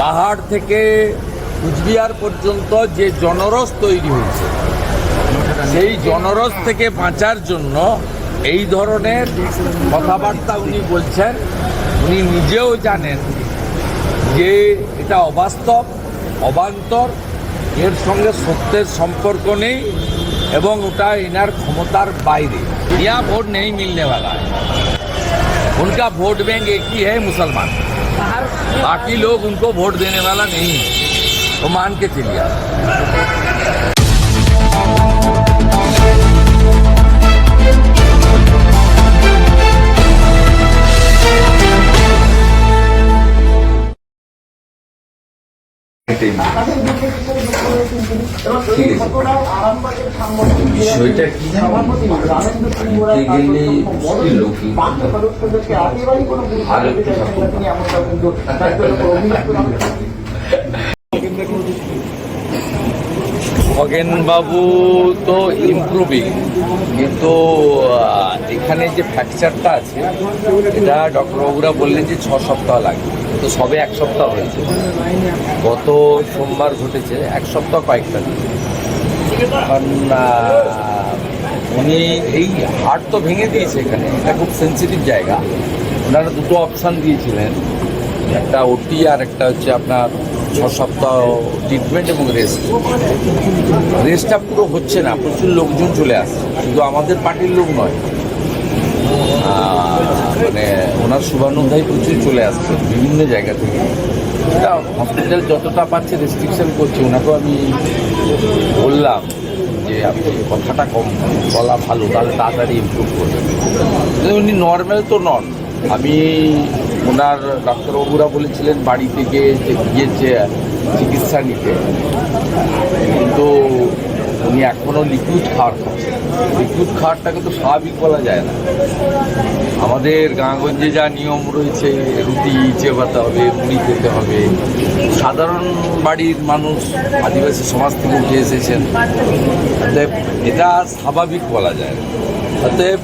পাহাড় থেকে কুচবিহার পর্যন্ত যে জনরস তৈরি হয়েছে, সেই জনরস থেকে বাঁচার জন্য এই ধরনের কথাবার্তা উনি বলছেন। উনি নিজেও জানেন যে এটা অবাস্তব, অবান্তর, এর সঙ্গে সত্যের সম্পর্ক নেই এবং ওটা এনার ক্ষমতার বাইরে। ইয়া ভোট নেই মিলনে वाला है उनका वोट बैंक एक बाकी लोग उनको वोट देने वाला नहीं है। तो मान के चलिए। বিষয়টা কি গেলে লোকই ভালো খগেনবাবু তো ইমপ্রুভিং কিন্তু এখানে যে ফ্র্যাকচারটা আছে, এটা ডক্টরবাবুরা বললেন যে ছ সপ্তাহ লাগবে। তো সবে এক সপ্তাহ হয়েছে। গত সোমবার ঘটেছে, এক সপ্তাহ কয়েকটা কারণ উনি এই হার্ট তো ভেঙে দিয়েছে এখানে। এটা খুব সেন্সিটিভ জায়গা। ওনারা দুটো অপশান দিয়েছিলেন। একটা ওটি আর একটা হচ্ছে আপনার ছ সপ্তাহ ট্রিটমেন্ট এবং রেস্ট রেস্টটা পুরো হচ্ছে না, প্রচুর লোকজন চলে আসছে। শুধু আমাদের পার্টির লোক নয়। মানে ওনার শুভানুধ্যায়ী প্রচুর চলে আসছে, বিভিন্ন জায়গা থেকে। এটা হসপিটাল যতটা পাচ্ছে রেস্ট্রিকশন করছে, ওনাকেও আমি বললাম যে, আপনি কথাটা কম বলা ভালো, তাহলে তাড়াতাড়ি ইমপ্রুভ করবেন উনি নর্মাল তো নন। আমি ওনার ডাক্তারবাবুরা বলেছিলেন বাড়ি থেকে যে গিয়েছে চিকিৎসা নিতে। কিন্তু উনি এখনও লিকুইড খাওয়ার খাচ্ছেন। লিকুইড খাওয়ারটাকে তো স্বাভাবিক বলা যায় না। আমাদের গাঁগঞ্জে যা নিয়ম রয়েছে, রুটি চেবাতে হবে, মুড়ি খেতে হবে। সাধারণ বাড়ির মানুষ, আদিবাসী সমাজ থেকে উঠে এসেছেন। অতএব এটা স্বাভাবিক বলা যায় অতএব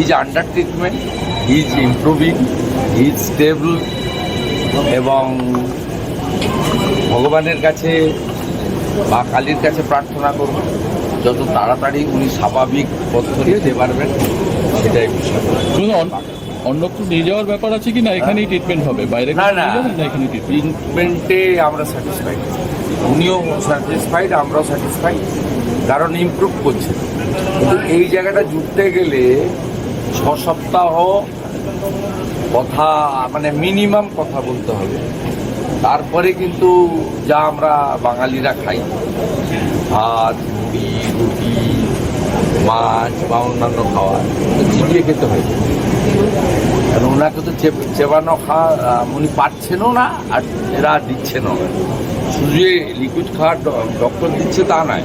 is under treatment is improving is stable এবং ভগবানের কাছে বা কালীর কাছে প্রার্থনা করব যত তাড়াতাড়ি উনি স্বাভাবিক পথ দিতে পারবেন সেটাই বিষয়। অন্যত্র নিয়ে যাওয়ার ব্যাপার আছে কি না? এখানেই ট্রিটমেন্ট হবে। বাইরে না না। নিয়ে যাবেন না এখানেই ট্রিটমেন্ট আমরা স্যাটিসফাইড উনিও স্যাটিসফাইড আমরাও স্যাটিসফাইড কারণ ইমপ্রুভ করছে। কিন্তু এই জায়গাটা জুড়তে গেলে ছ সপ্তাহ কথা মানে মিনিমাম কথা বলতে হবে। তারপরে কিন্তু যা আমরা বাঙালিরা খাই। ভাত মুড়ি রুটি, মাছ বা অন্যান্য খাওয়া চিবিয়ে খেতে হয়। কারণ ওনাকে তো চেবানো খাওয়া উনি পাচ্ছেনও না আর এরা দিচ্ছেনও না। শুধু লিকুইড খাওয়ার ডক্টর দিচ্ছে তা নয়।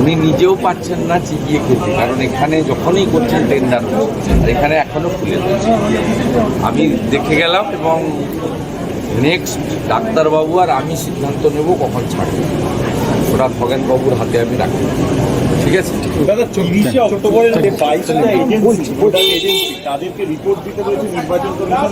উনি নিজেও পাচ্ছেন না চিবিয়ে খেতে, কারণ এখানে যখনই করছেন টেন্ডার আর এখানে এখনও খুলে আমি দেখে গেলাম এবং নেক্সট ডাক্তারবাবু আর আমি সিদ্ধান্ত নেব কখন ছাড়বো। ওটা খগেনবাবুর হাতে আমি রাখি ঠিক আছে? দাদা তিরিশে অক্টোবরের যে বাইশটা এজেন্সি ভোটার এজেন্সি তাদেরকে রিপোর্ট দিতে বলেছে নির্বাচন কমিশন।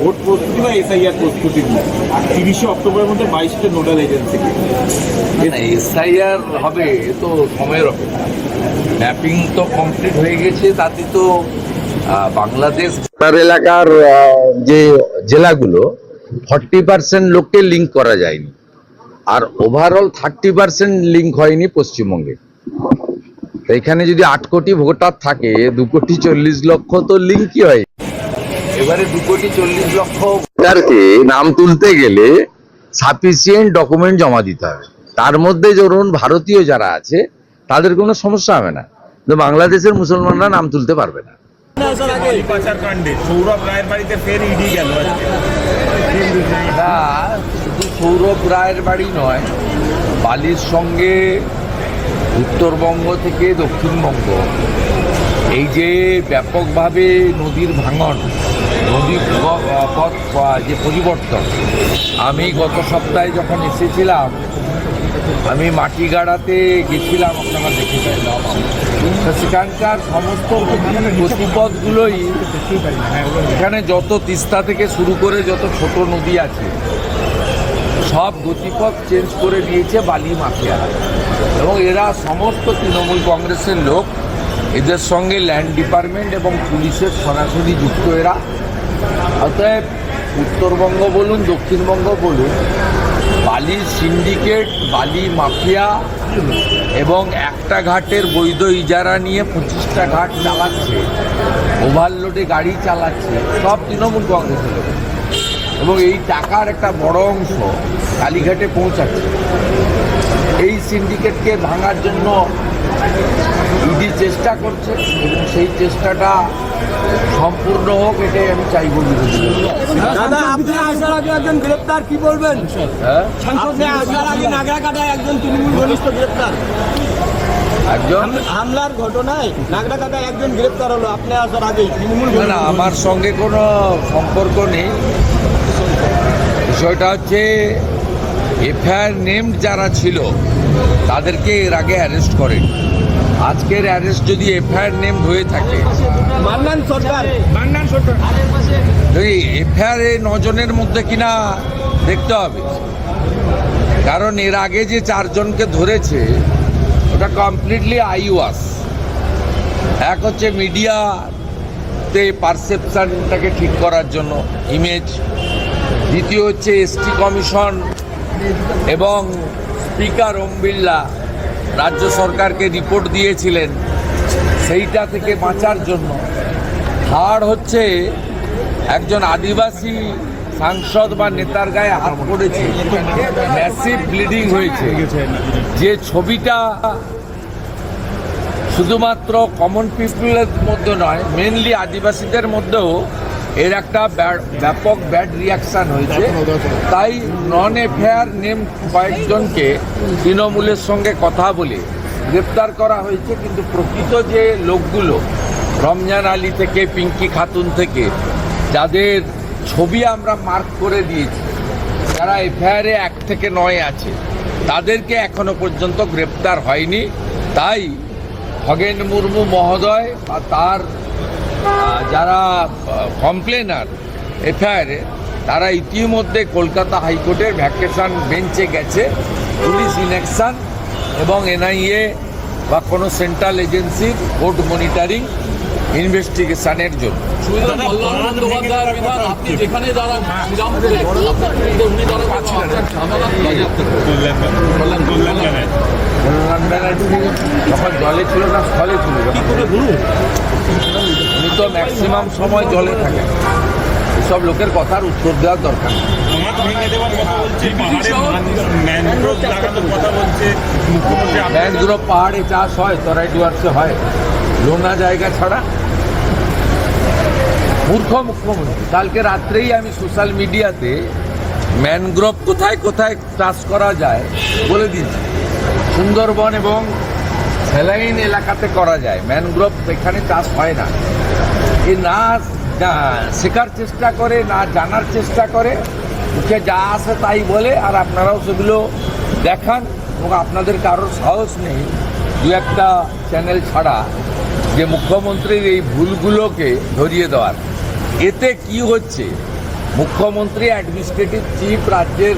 ভোট প্রস্তুতি বা এসআইআর প্রস্তুতি নিয়ে। তিরিশে অক্টোবরের মধ্যে বাইশটা নোডাল এজেন্সিকে এসআইআর হবে এ তো সময়ের অপেক্ষা। ম্যাপিং তো কমপ্লিট হয়ে গেছে তাতে তো আহ, বাংলাদেশ আপনার এলাকার আহ, যে জেলাগুলো ফর্টি পার্সেন্ট লোককে লিঙ্ক করা যায়নি। আর ওভারঅল থার্টি পার্সেন্ট লিঙ্ক হয়নি পশ্চিমবঙ্গে। এখানে যদি আট কোটি ভোটার থাকে, দু কোটি চল্লিশ লক্ষ তো লিঙ্কই হয় এবারে দু কোটি চল্লিশ লক্ষ ভোটারকে নাম তুলতে গেলে সাফিসিয়েন্ট ডকুমেন্ট জমা দিতে হবে। তার মধ্যে ধরুন ভারতীয় যারা আছে, তাদের কোনো সমস্যা হবে না। কিন্তু বাংলাদেশের মুসলমানরা নাম তুলতে পারবে না। সৌরভ রায়ের বাড়িতে ফের ইডি গেল সৌরভ রায়ের বাড়ি নয়, বালির সঙ্গে উত্তরবঙ্গ থেকে দক্ষিণবঙ্গ। এই যে ব্যাপকভাবে নদীর ভাঙন নদীর পথ, যে পরিবর্তন, আমি গত সপ্তাহে যখন এসেছিলাম, আমি মাটিগাড়াতে গেছিলাম, আপনারা দেখেছেন সেখানকার সমস্ত গতিপথগুলোই এখানে যত তিস্তা থেকে শুরু করে যত ছোট নদী আছে সব গতিপথ চেঞ্জ করে দিয়েছে বালি মাফিয়ারা এবং এরা সমস্ত তৃণমূল কংগ্রেসের লোক, এদের সঙ্গে ল্যান্ড ডিপার্টমেন্ট এবং পুলিশের সরাসরি যুক্ত এরা। অতএব উত্তরবঙ্গ বলুন, দক্ষিণবঙ্গ বলুন বালির সিন্ডিকেট, বালি মাফিয়া এবং একটা ঘাটের বৈধ ইজারা নিয়ে পঁচিশটা ঘাট চালাচ্ছে, ওভারলোডে গাড়ি চালাচ্ছে, সব তৃণমূল কংগ্রেসের লোক। এবং এই টাকার একটা বড় অংশ কালীঘাটে পৌঁছাচ্ছে। এই সিন্ডিকেটকে ভাঙার জন্য ইডি চেষ্টা করছে এবং সেই চেষ্টাটা সম্পূর্ণ হোক এটাই আমি চাইব বিরোধী দাদা আপনি আসার আগে একজন গ্রেপ্তার কি বলবেন? হ্যাঁ? আসার আগে নাগরাকাটায় একজন তৃণমূল ঘনিষ্ঠ গ্রেপ্তার। একজন? হামলার ঘটনায় নাগরাকাটায় একজন গ্রেপ্তার হলো আপনি আসার আগেই। তৃণমূল না আমার সঙ্গে কোনো সম্পর্ক নেই। বিষয়টা হচ্ছে এফআইআর নেমড যারা ছিল তাদেরকে এর আগে অ্যারেস্ট করেন। আজকের অ্যারেস্ট যদি এফআইআর নেম হয়ে থাকে মান্নান সরকার। মান্নান সরকার। এফআইআর এই নজনের মধ্যে কিনা দেখতে হবে। কারণ এর আগে যে চারজনকে ধরেছে ওটা কমপ্লিটলি আই আইওয়াস এক হচ্ছে মিডিয়াতে পারসেপশনটাকে ঠিক করার জন্য ইমেজ দ্বিতীয় হচ্ছে এসটি কমিশন এবং স্পিকার ওম বিড়লা রাজ্য সরকারকে রিপোর্ট দিয়েছিলেন সেইটা থেকে বাঁচার জন্য। থার্ড হচ্ছে একজন আদিবাসী সাংসদ বা নেতার গায়ে হাত পড়েছে। ম্যাসিভ ব্লিডিং হয়েছে। যে ছবিটা শুধুমাত্র কমন পিপলের মধ্যে নয় মেনলি আদিবাসীদের মধ্যেও এর একটা ব্যাপক ব্যাড রিয়াকশন হয়েছে। তাই নন এফআইআর নেম কয়েকজনকে তৃণমূলের সঙ্গে কথা বলে গ্রেপ্তার করা হয়েছে কিন্তু প্রকৃত যে লোকগুলো রমজান আলী থেকে পিঙ্কি খাতুন থেকে যাদের ছবি আমরা মার্ক করে দিয়েছি যারা এফআইআরে এক থেকে নয় আছে, তাদেরকে এখনও পর্যন্ত গ্রেপ্তার হয়নি। তাই খগেন মুর্মু মহোদয় বা তার যারা কমপ্লেনার এফআইআরে তারা ইতিমধ্যে কলকাতা হাইকোর্টের ভ্যাকেশন বেঞ্চে গেছে, পুলিশ ইলেকশন এবং এনআইএ বা কোনো সেন্ট্রাল এজেন্সির কোর্ট মনিটরিং ইনভেস্টিগেশনের জন্য যেখানে। কল্যাণ- ব্যানার্জি। যখন জলে ছিল না স্থলে ছিল উনি তো ম্যাক্সিমাম সময় জলে থাকেন এসব লোকের কথার উত্তর দেওয়ার দরকার নেই। সমাজ ভেঙে দেওয়ার কথা বলছে পাহাড়ে ম্যানগ্রোভ লাগানোর কথা বলছে মুখ্যমন্ত্রী আবাস ম্যানগ্রোভ পাহাড়ে চাষ হয় তরাই ডুয়ার্সে হয় লোনা জায়গা ছাড়া। মূর্খ মুখ্যমন্ত্রী, কালকে রাত্রেই আমি সোশ্যাল মিডিয়াতে ম্যানগ্রোভ কোথায় কোথায় চাষ করা যায় বলে দিয়েছি। সুন্দরবন এবং স্যালাইন এলাকাতে করা যায়। ম্যানগ্রোভ এখানে চাষ হয় না। এ না শেখার চেষ্টা করে, না জানার চেষ্টা করে, মুখে যা আসে তাই বলে, আর আপনারাও সেগুলো দেখান। এবং আপনাদের কারোর সাহস নেই। দু একটা চ্যানেল ছাড়া যে মুখ্যমন্ত্রীর এই ভুলগুলোকে ধরিয়ে দেওয়ার, এতে কি হচ্ছে? মুখ্যমন্ত্রী অ্যাডমিনিস্ট্রেটিভ চিফ রাজ্যের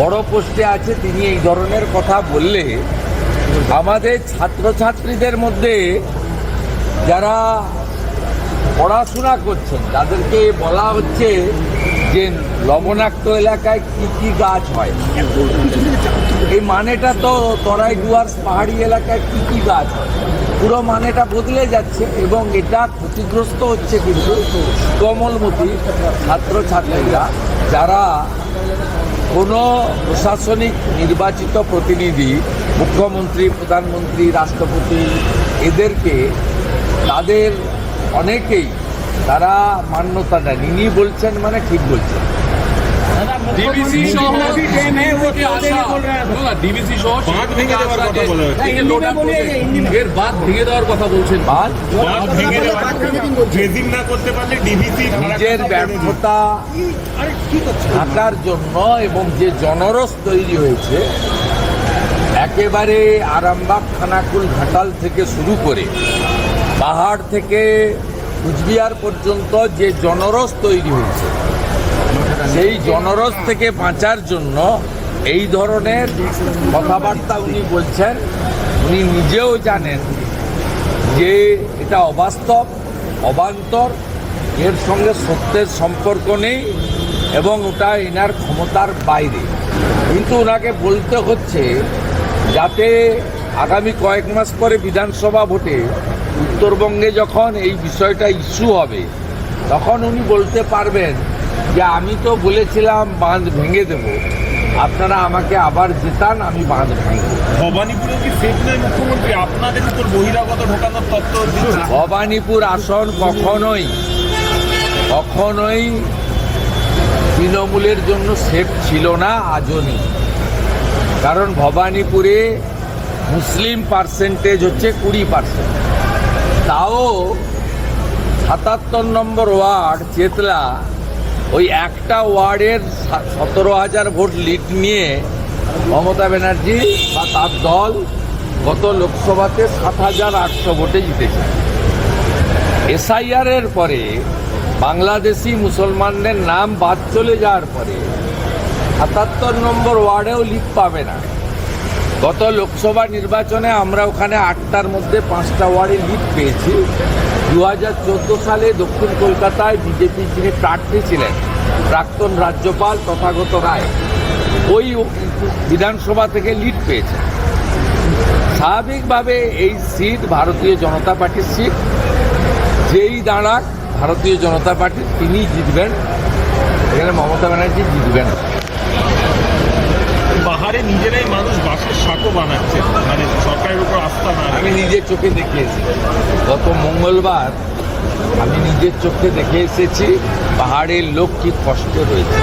বড় পোস্টে আছে, তিনি এই ধরনের কথা বললে আমাদের ছাত্রছাত্রীদের মধ্যে যারা পড়াশোনা করছেন, তাদেরকে বলা হচ্ছে যে লবণাক্ত এলাকায় কি কি গাছ হয়। এই মানেটা তো তরাই ডুয়ার্স পাহাড়ি এলাকায় কি কি গাছ হয়? পুরো মানেটা বদলে যাচ্ছে এবং এটা ক্ষতিগ্রস্ত হচ্ছে কিন্তু কমলমতি ছাত্রছাত্রীরা যারা কোনো প্রশাসনিক নির্বাচিত প্রতিনিধি, মুখ্যমন্ত্রী, প্রধানমন্ত্রী, রাষ্ট্রপতি, এদেরকে তাদের অনেকেই তারা মান্যতা দেন ইনি বলছেন মানে ঠিক বলছেন। ডিবিসি সহ সহ এর ভেঙে দেওয়ার কথা বলছেন নিজের ব্যর্থতা জন্য এবং যে জনরস তৈরি হয়েছে একেবারে আরামবাগ খানাকুল ঘাটাল থেকে শুরু করে পাহাড় থেকে কুচবিহার পর্যন্ত যে জনরস তৈরি হয়েছে সেই জনরস থেকে বাঁচার জন্য এই ধরনের কথাবার্তা উনি বলছেন, উনি নিজেও জানেন যে এটা অবাস্তব, অবান্তর, এর সঙ্গে সত্যের সম্পর্ক নেই এবং ওটা এনার ক্ষমতার বাইরে। কিন্তু ওনাকে বলতে হচ্ছে যাতে আগামী কয়েক মাস পরে বিধানসভা ভোটে উত্তরবঙ্গে যখন এই বিষয়টা ইস্যু হবে, তখন উনি বলতে পারবেন যে আমি তো বলেছিলাম বাঁধ ভেঙে দেব। আপনারা আমাকে আবার জেতান আমি বাঁধ ভেঙে ভবানীপুরে কি ফেক নয় মুখ্যমন্ত্রী? আপনাদের উপর বহিরাগত ঢোকানোর তত্ত্ব ভবানীপুর আসন কখনোই কখনোই তৃণমূলের জন্য সেফ ছিল না আজও নেই। কারণ ভবানীপুরে মুসলিম পার্সেন্টেজ হচ্ছে কুড়ি পার্সেন্ট তাও সাতাত্তর নম্বর ওয়ার্ড চেতলা ওই একটা ওয়ার্ডের সতেরো হাজার ভোট লিড নিয়ে মমতা ব্যানার্জি বা তার দল গত লোকসভাতে সাত হাজার আটশো ভোটে জিতেছে। এসআইআর এর পরে বাংলাদেশি মুসলমানদের নাম বাদ চলে যাওয়ার পরে সাতাত্তর নম্বর ওয়ার্ডেও লিড পাবে না। গত লোকসভা নির্বাচনে আমরা ওখানে আটটার মধ্যে পাঁচটা ওয়ার্ডে লিড পেয়েছি। দু হাজার চোদ্দ সালে দক্ষিণ কলকাতায় বিজেপি যিনি প্রার্থী ছিলেন, প্রাক্তন রাজ্যপাল তথাগত রায়, ওই বিধানসভা থেকে লিড পেয়েছে স্বাভাবিকভাবে এই সিট ভারতীয় জনতা পার্টির সিট, যেই দাঁড়াক ভারতীয় জনতা পার্টি তিনি জিতবেন, এখানে মমতা ব্যানার্জি জিতবেন। পাহাড়ে নিজেরাই মানুষ সাঁকো বানাচ্ছে। মানে সরকারের উপর আস্থা না আমি নিজের চোখে দেখে এসেছি। গত মঙ্গলবার আমি নিজের চোখে দেখে এসেছি, পাহাড়ের লোক কি কষ্টে রয়েছে।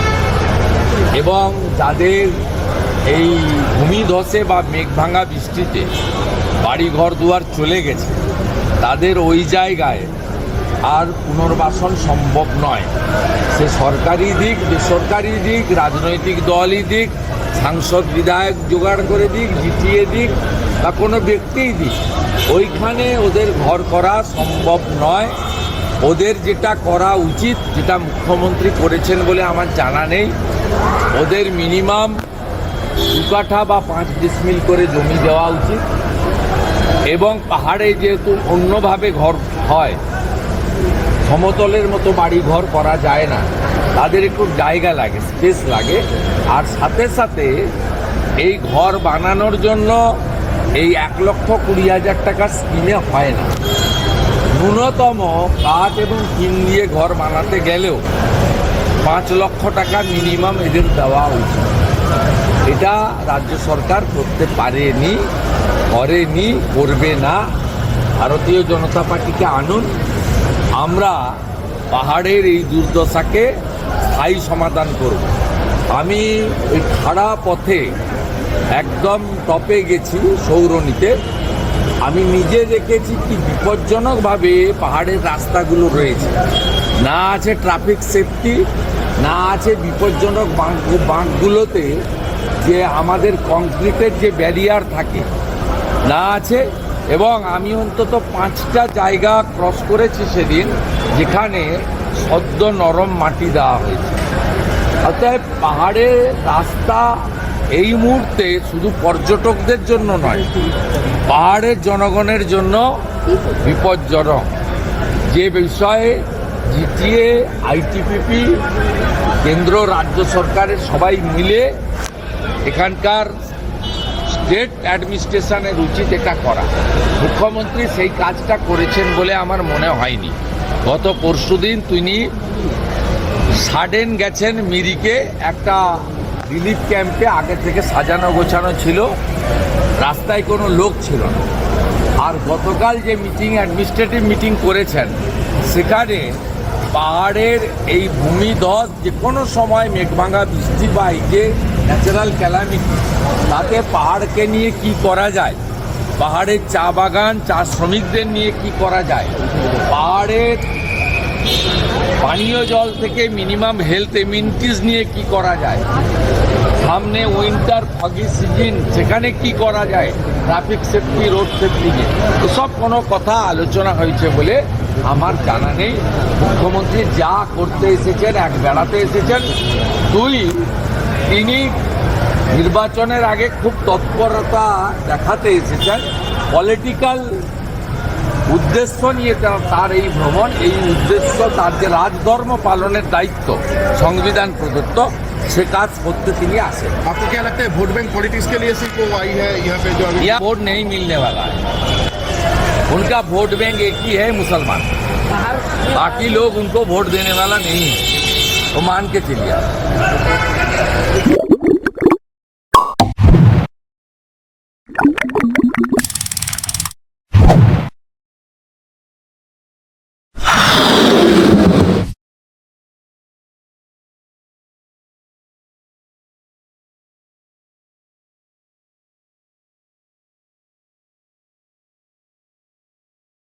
এবং যাদের এই ভূমিধসে বা মেঘ ভাঙা বৃষ্টিতে বাড়ি ঘর দুয়ার চলে গেছে, তাদের ওই জায়গায় আর পুনর্বাসন সম্ভব নয়। সে সরকারি দিক, বেসরকারি দিক, রাজনৈতিক দলই দিক সাংসদ বিধায়ক জোগাড় করে দিক জিটিয়ে দিক, বা কোনো ব্যক্তিই দিক। ওইখানে ওদের ঘর করা সম্ভব নয়। ওদের যেটা করা উচিত, যেটা মুখ্যমন্ত্রী করেছেন বলে আমার জানা নেই। ওদের মিনিমাম দু কাঠা বা পাঁচ ডিসমিল করে জমি দেওয়া উচিত। এবং পাহাড়ে যেহেতু অন্যভাবে ঘর হয়, সমতলের মতো বাড়ি ঘর করা যায় না। তাদের একটু জায়গা লাগে স্পেস লাগে। আর সাথে সাথে এই ঘর বানানোর জন্য এই এক লক্ষ কুড়ি হাজার টাকা স্কিমে হয় না। ন্যূনতম কাঠ এবং টিন দিয়ে ঘর বানাতে গেলেও পাঁচ লক্ষ টাকা মিনিমাম এদের দেওয়া উচিত। এটা রাজ্য সরকার করতে পারেনি, করেনি, করবে না। ভারতীয় জনতা পার্টিকে আনুন। আমরা পাহাড়ের এই দুর্দশাকে স্থায়ী সমাধান করব। আমি ওই খাড়া পথে একদম টপে গেছি সৌরনীতে। আমি নিজে দেখেছি কি বিপজ্জনকভাবে পাহাড়ের রাস্তাগুলো রয়েছে। না আছে ট্রাফিক সেফটি, না আছে বিপজ্জনক বাঁক, বাঁকগুলোতে যে আমাদের কংক্রিটের যে ব্যারিয়ার থাকে, না আছে। এবং আমি অন্তত পাঁচটা জায়গা ক্রস করেছি সেদিন, যেখানে সদ্য নরম মাটি দেওয়া হয়েছে। অতএব পাহাড়ের রাস্তা এই মুহূর্তে শুধু পর্যটকদের জন্য নয়, পাহাড়ের জনগণের জন্য বিপজ্জনক। যে বিষয়ে জিটিএ, আইটিপিপি, কেন্দ্র, রাজ্য সরকারের সবাই মিলে এখানকার স্টেট অ্যাডমিনিস্ট্রেশনের উচিত এটা করা। মুখ্যমন্ত্রী সেই কাজটা করেছেন বলে আমার মনে হয়নি। গত পরশুদিন তিনি সাডেন গেছেন মিরিকে। একটা রিলিফ ক্যাম্পে আগে থেকে সাজানো গোছানো ছিল। রাস্তায় কোনো লোক ছিল না। আর গতকাল যে মিটিং অ্যাডমিনিস্ট্রেটিভ মিটিং করেছেন, সেখানে পাহাড়ের এই ভূমিধস যে কোনো সময় মেঘভাঙা, বৃষ্টি বা এই যে ন্যাচারাল ক্যালামিটি তাতে পাহাড়কে নিয়ে কি করা যায়? পাহাড়ের চা বাগান, চা শ্রমিকদের নিয়ে কি করা যায়? পাহাড়ের পানীয় জল থেকে মিনিমাম হেলথ এমিনিটিস নিয়ে কি করা যায়? সামনে উইন্টার ফগি সিজন সেখানে কি করা যায়? ট্রাফিক সেফটি রোড সেফটি নিয়ে। এসব কোনো কথা আলোচনা হয়েছে বলে আমার জানা নেই। মুখ্যমন্ত্রী যা করতে এসেছেন, এক বেড়াতে এসেছেন। দুই, তিনি নির্বাচনের আগে খুব তৎপরতা দেখাতে এসেছেন। পলিটিক্যাল উদ্দেশ্য নিয়ে তার- তার এই ভ্রমণ এই উদ্দেশ্য তার যে রাজধর্ম পালনের দায়িত্ব সংবিধান প্রদত্ত সে কাজ করতে তিনি আসেন आपको क्या लगता है वोट बैंक पॉलिटिक्स के लिए सिर्फ वो आई है यहाँ पे जो अभी यह वोट नहीं मिलने वाला है उनका वोट बैंक एक ही है मुसलमान बाकी लोग उनको वोट देने वाला नहीं है वो मान के चलिए आप।